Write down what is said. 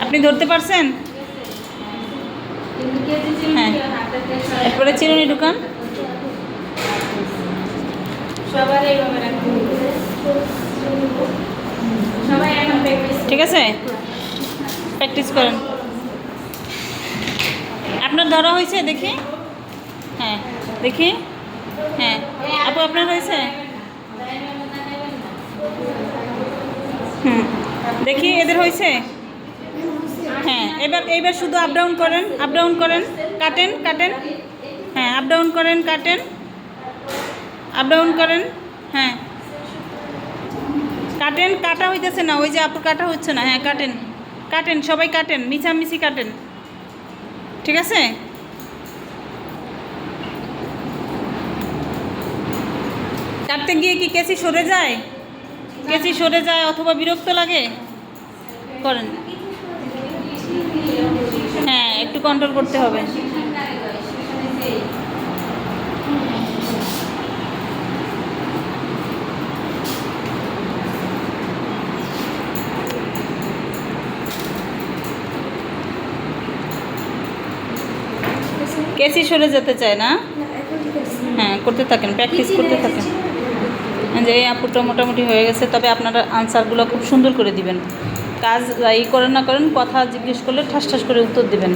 আপনি ধরতে পারছেন? হ্যাঁ। এরপরে চিরুনি। সবাই ঠিক আছে? প্র্যাকটিস করেন। আপনার ধরা হয়েছে দেখি? হ্যাঁ দেখি। হ্যাঁ। আপু আপনার হয়েছে? হুম। দেখি এদের হয়েছে? হ্যাঁ এবার এইবার শুধু আপ ডাউন করেন আপ ডাউন করেন, কাটেন কাটেন। হ্যাঁ আপ ডাউন করেন, কাটেন। আপ ডাউন করেন হ্যাঁ। কাটেন, কাটা হইতেছে না, ওই যে আপুর কাটা হচ্ছে না হ্যাঁ কাটেন। কাটেন, সবাই কাটেন, মিছামিছি কাটেন। ঠিক আছে? কাটতে গিয়ে কি কেসি সরে যায়? কেসি সরে যায় অথবা বিরক্ত লাগে? করেন। হ্যাঁ একটু কন্ট্রোল করতে হবে। কেসি সরে যেতে চায় না? হ্যাঁ করতে থাকেন প্র্যাকটিস করতে থাকেন। যে আপুটা মোটামুটি হয়ে গেছে, তবে আপনারা আনসারগুলো খুব সুন্দর করে দিবেন। কাজ ই করেন না করেন কথা জিজ্ঞেস করলে ঠাস ঠাস করে উত্তর দিবেন।